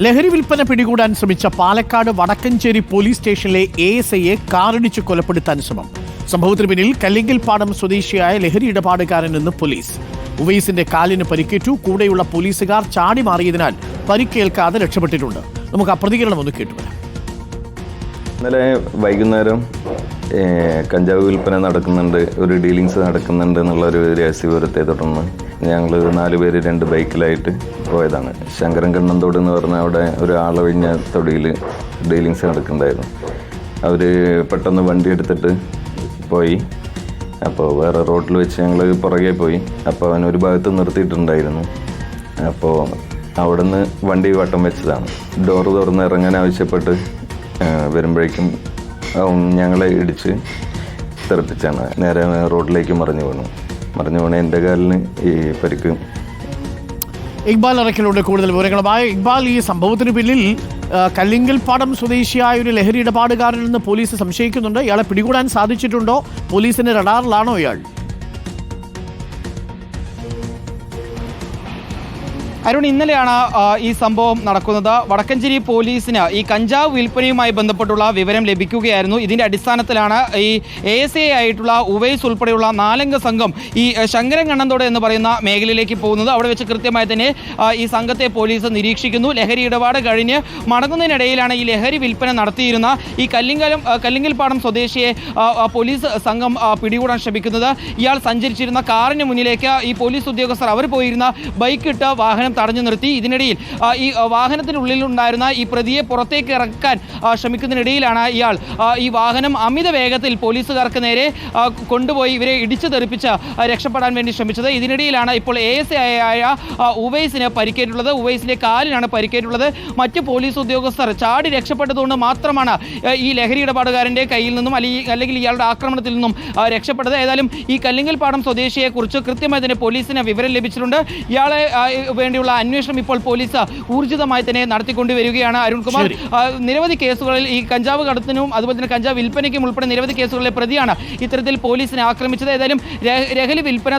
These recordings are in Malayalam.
ലഹരി വിൽപ്പന പിടികൂടാൻ ശ്രമിച്ച പാലക്കാട് വടക്കഞ്ചേരി പോലീസ് സ്റ്റേഷനിലെ എ എസ് ഐയെ കാറിടിച്ച് കൊലപ്പെടുത്താൻ ശ്രമം. സംഭവത്തിന് പിന്നിൽ കല്ലിങ്കൽ പാടം സ്വദേശിയായ ലഹരി ഇടപാടുകാരൻ എന്ന് പോലീസ്. ഉവൈസിന്റെ കാലിന് പരിക്കേറ്റു കൂടെയുള്ള പോലീസുകാർ ചാടി മാറിയതിനാൽ പരിക്കേൽക്കാതെ രക്ഷപ്പെട്ടിട്ടുണ്ട്. നമുക്ക് ആ പ്രതികരണം ഒന്ന് കേട്ടുവരാം. ഇന്നലെ വൈകുന്നേരം കഞ്ചാവ് വിൽപ്പന നടക്കുന്നുണ്ട് ഒരു ഡീലിങ്സ് നടക്കുന്നുണ്ട് എന്നുള്ള ഒരു രഹസ്യവിവരത്തെ തുടർന്ന് ഞങ്ങൾ നാല് പേര് രണ്ട് ബൈക്കിലായിട്ട് പോയതാണ്. ശങ്കരൻ കണ്ണന്തോട് എന്ന് പറഞ്ഞ അവിടെ ഒരു ആളൊഴിഞ്ഞ തൊടിയിൽ ഡീലിങ്സ് നടക്കുന്നുണ്ടായിരുന്നു. അവർ പെട്ടെന്ന് വണ്ടി എടുത്തിട്ട് പോയി. അപ്പോൾ വേറെ റോഡിൽ വെച്ച് ഞങ്ങൾ പുറകെ പോയി. അപ്പോൾ അവൻ ഒരു ഭാഗത്ത് നിർത്തിയിട്ടുണ്ടായിരുന്നു. അപ്പോൾ അവിടുന്ന് വണ്ടി വട്ടം വെച്ചതാണ്. ഡോറ് തുറന്ന് ഇറങ്ങാൻ ആവശ്യപ്പെട്ട് വരുമ്പോഴേക്കും ഞങ്ങളെ ഇടിച്ച് തെറിപ്പിച്ചാണ്. നേരെ റോഡിലേക്ക് മറിഞ്ഞു വീണു. മറിഞ്ഞു വീണ എന്റെ കാലിന് ഈ പരിക്ക്. ഇക്ബാൽ അറക്കലുണ്ട് കൂടുതൽ വിവരങ്ങളുമായി. ഇക്ബാൽ ഈ സംഭവത്തിന് പിന്നിൽ കല്ലിങ്കൽ പാടം സ്വദേശിയായ ഒരു ലഹരി ഇടപാടുകാരനെന്ന് പോലീസ് സംശയിക്കുന്നുണ്ട്. ഇയാളെ പിടികൂടാൻ സാധിച്ചിട്ടുണ്ടോ? പോലീസിന്റെ റഡാറിലാണോ ഇയാൾ? അരുൺ ഇന്നലെയാണ് ഈ സംഭവം നടക്കുന്നത്. വടക്കഞ്ചേരി പോലീസിന് ഈ കഞ്ചാവ് വിൽപ്പനയുമായി ബന്ധപ്പെട്ടുള്ള വിവരം ലഭിക്കുകയായിരുന്നു. ഇതിന്റെ അടിസ്ഥാനത്തിലാണ് ഈ എ എസ് എ ആയിട്ടുള്ള ഉവൈസ് ഉൾപ്പെടെയുള്ള നാലംഗ സംഘം ഈ ശങ്കരൻ കണ്ണന്തോട് എന്ന് പറയുന്ന മേഖലയിലേക്ക് പോകുന്നത്. അവിടെ വെച്ച് കൃത്യമായി തന്നെ ഈ സംഘത്തെ പോലീസ് നിരീക്ഷിക്കുന്നു. ലഹരി ഇടപാട് കഴിഞ്ഞ് മടങ്ങുന്നതിനിടയിലാണ് ഈ ലഹരി വിൽപ്പന നടത്തിയിരുന്ന ഈ കല്ലിങ്കലം കല്ലിങ്കൽപ്പാടം സ്വദേശിയെ പോലീസ് സംഘം പിടികൂടാൻ ശ്രമിക്കുന്നത്. ഇയാൾ സഞ്ചരിച്ചിരുന്ന കാറിന് മുന്നിലേക്ക് ഈ പോലീസ് ഉദ്യോഗസ്ഥർ അവർ പോയിരുന്ന ബൈക്കിട്ട് വാഹനം തടഞ്ഞു നിർത്തി. ഇതിനിടയിൽ ഈ വാഹനത്തിനുള്ളിൽ ഉണ്ടായിരുന്ന ഈ പ്രതിയെ പുറത്തേക്ക് ഇറക്കാൻ ശ്രമിക്കുന്നതിനിടയിലാണ് ഇയാൾ ഈ വാഹനം അമിത വേഗത്തിൽ പോലീസുകാർക്ക് നേരെ കൊണ്ടുപോയി ഇവരെ ഇടിച്ചു തെറിപ്പിച്ച് രക്ഷപ്പെടാൻ വേണ്ടി ശ്രമിച്ചത്. ഇതിനിടയിലാണ് ഇപ്പോൾ എ എസ് ആയ ഉവൈസിന് പരിക്കേറ്റുള്ളത്. ഉവൈസിന്റെ കാലിനാണ് പരിക്കേറ്റുള്ളത്. മറ്റ് പോലീസ് ഉദ്യോഗസ്ഥർ ചാടി രക്ഷപ്പെട്ടതുകൊണ്ട് മാത്രമാണ് ഈ ലഹരി ഇടപാടുകാരന്റെ കയ്യിൽ നിന്നും അല്ലെങ്കിൽ ഇയാളുടെ ആക്രമണത്തിൽ നിന്നും രക്ഷപ്പെട്ടത്. ഏതായാലും ഈ കല്ലിങ്കൽപ്പാടം സ്വദേശിയെ കുറിച്ച് കൃത്യമായി തന്നെ പോലീസിന് വിവരം ലഭിച്ചിട്ടുണ്ട്. ഇയാളെ ആ, വേണ്ടിയുള്ള അന്വേഷണം ഇപ്പോൾ പോലീസ് ഊർജിതമായി തന്നെ നടത്തിക്കൊണ്ടുവരികയാണ് അരുൺകുമാർ. നിരവധി കേസുകളിൽ ഈ കഞ്ചാവ് കടത്തിനും അതുപോലെ തന്നെ കഞ്ചാവ് വിൽപ്പനയ്ക്കും ഉൾപ്പെടെ നിരവധി കേസുകളിലെ പ്രതിയാണ് ഇത്തരത്തിൽ പോലീസിനെ ആക്രമിച്ചത്. ഏതായാലും രഹലി ലഹരി വിൽപ്പന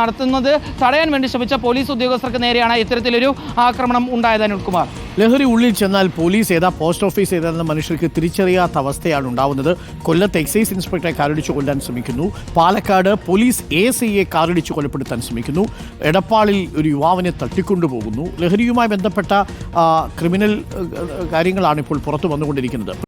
നടത്തുന്നത് തടയാൻ വേണ്ടി ശ്രമിച്ച പോലീസ് ഉദ്യോഗസ്ഥർക്ക് നേരെയാണ് ഇത്തരത്തിലൊരു ആക്രമണം ഉണ്ടായത് അരുൺകുമാർ. ലഹരി ഉള്ളിൽ ചെന്നാൽ പോലീസ് ഏതാ പോസ്റ്റ് ഓഫീസ് ഏതാണെന്ന് മനുഷ്യർക്ക് തിരിച്ചറിയാത്ത അവസ്ഥയാണ് ഉണ്ടാവുന്നത്. കൊല്ലത്ത് എക്സൈസ് ഇൻസ്പെക്ടറെ കാറിടിച്ചു കൊല്ലാൻ ശ്രമിക്കുന്നു. പാലക്കാട് പോലീസ് എ എസ് ഐയെ കാറിടിച്ച് കൊലപ്പെടുത്താൻ ശ്രമിക്കുന്നു. എടപ്പാളിൽ ഒരു യുവാവിനെ തട്ടിക്കൊണ്ടുപോകുന്നു. ലഹരിയുമായി ബന്ധപ്പെട്ട ക്രിമിനൽ കാര്യങ്ങളാണ് ഇപ്പോൾ പുറത്തു വന്നുകൊണ്ടിരിക്കുന്നത്.